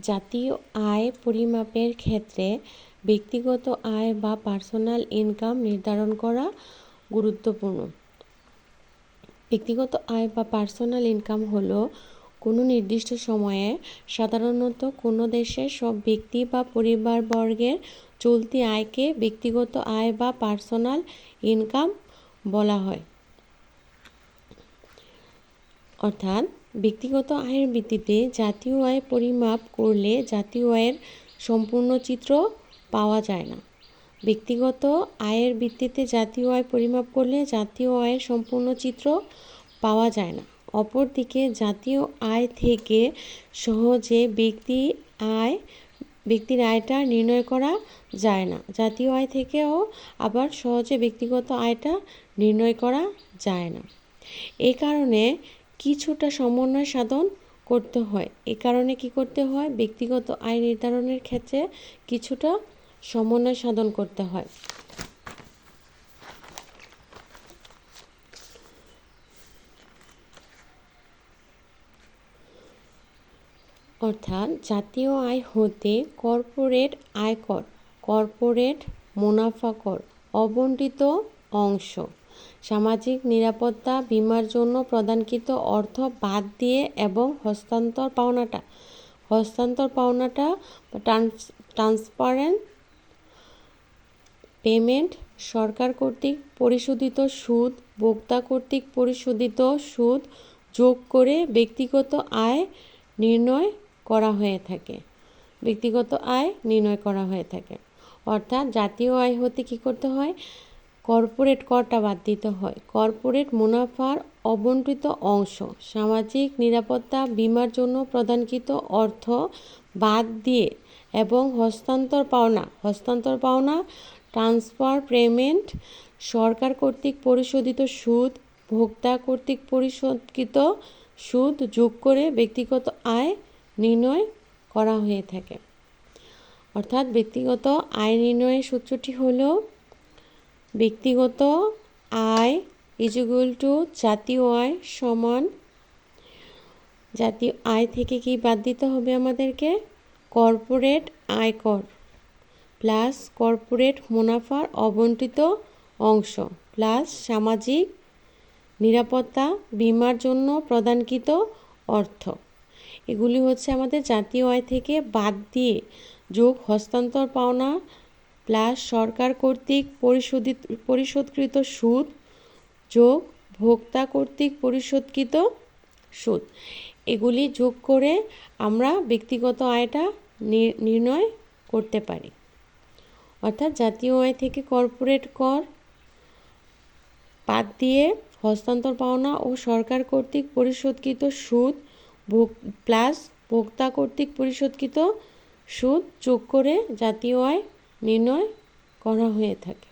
জাতীয় আয় পরিমাপের ক্ষেত্রে ব্যক্তিগত আয় বা পার্সোনাল ইনকাম নির্ধারণ করা গুরুত্বপূর্ণ। ব্যক্তিগত আয় বা পার্সোনাল ইনকাম হলো কোনো নির্দিষ্ট সময়ে সাধারণত কোনো দেশের সব ব্যক্তি বা পরিবারবর্গের চলতি আয়কে ব্যক্তিগত আয় বা পার্সোনাল ইনকাম বলা হয়। অর্থাৎ ব্যক্তিগত আয়ের ভিত্তিতে জাতীয় আয় পরিমাপ করলে জাতীয় আয়ের সম্পূর্ণ চিত্র পাওয়া যায় না। ব্যক্তিগত আয়ের ভিত্তিতে জাতীয় আয় পরিমাপ করলে জাতীয় আয়ের সম্পূর্ণ চিত্র পাওয়া যায় না। অপরদিকে জাতীয় আয় থেকে সহজে ব্যক্তি আয়, ব্যক্তির আয়টা নির্ণয় করা যায় না। জাতীয় আয় থেকেও আবার সহজে ব্যক্তিগত আয়টা নির্ণয় করা যায় না। এই কারণে কিছুটা সমন্বয় সাধন করতে হয়। এ কারণে কি করতে হয়? ব্যক্তিগত আয় নির্ধারণের ক্ষেত্রে কিছুটা সমন্বয় সাধন করতে হয়। অর্থাৎ জাতীয় আয় হতে কর্পোরেট আয়কর, কর্পোরেট মুনাফা কর, অবন্টিত অংশ। সামাজিক নিরাপত্তা বিমার জন্য প্রদানকৃত অর্থ বাদ দিয়ে এবং হস্তান্তর পাওনাটা। হস্তান্তর পাওনাটা ট্রান্সপারেন্ট পেমেন্ট, সরকার কর্তৃক পরিশোধিত সুদ, ভোক্তা কর্তৃক পরিশোধিত সুদ যোগ করে ব্যক্তিগত আয় নির্ণয় করা হয়ে থাকে। ব্যক্তিগত আয় নির্ণয় করা হয়ে থাকে। অর্থাৎ জাতীয় আয় হতে কী করতে হয়? কর্পোরেট করটা বাদ দিতে হয়। কর্পোরেট মুনাফার অবন্টিত অংশ। সামাজিক নিরাপত্তা বিমার জন্য প্রদানকৃত অর্থ বাদ দিয়ে এবং হস্তান্তর পাওনা। হস্তান্তর পাওনা, ট্রান্সফার পেমেন্ট, সরকার কর্তৃক পরিশোধিত সুদ, ভোক্তা কর্তৃক পরিশোধকৃত সুদ যোগ করে ব্যক্তিগত আয় নির্ণয় করা হয়ে থাকে। অর্থাৎ ব্যক্তিগত আয় নির্ণয়ের সূত্রটি হলো ব্যক্তিগত আয় ইজুগুল টু জাতীয় আয় সমান, জাতীয় আয় থেকে কি বাদ দিতে হবে আমাদেরকে? কর্পোরেট আয়কর প্লাস কর্পোরেট মুনাফার অবন্টিত অংশ প্লাস সামাজিক নিরাপত্তা, বিমার জন্য প্রদানকৃত অর্থ। এগুলি হচ্ছে আমাদের জাতীয় আয় থেকে বাদ দিয়ে যোগ হস্তান্তর পাওনা প্লাস সরকার কর্তৃক পরিশোধিত, পরিশোধকৃত সুদ যোগ ভোক্তা কর্তৃক পরিশোধকৃত সুদ। এগুলি যোগ করে আমরা ব্যক্তিগত আয়টা নির্ণয় করতে পারি। অর্থাৎ জাতীয় আয় থেকে কর্পোরেট কর বাদ দিয়ে হস্তান্তর পাওনা ও সরকার কর্তৃক পরিশোধকৃত সুদ প্লাস ভোক্তা কর্তৃক পরিশোধকৃত সুদ যোগ করে জাতীয় আয় নির্ণয় করা হয়ে থাকে।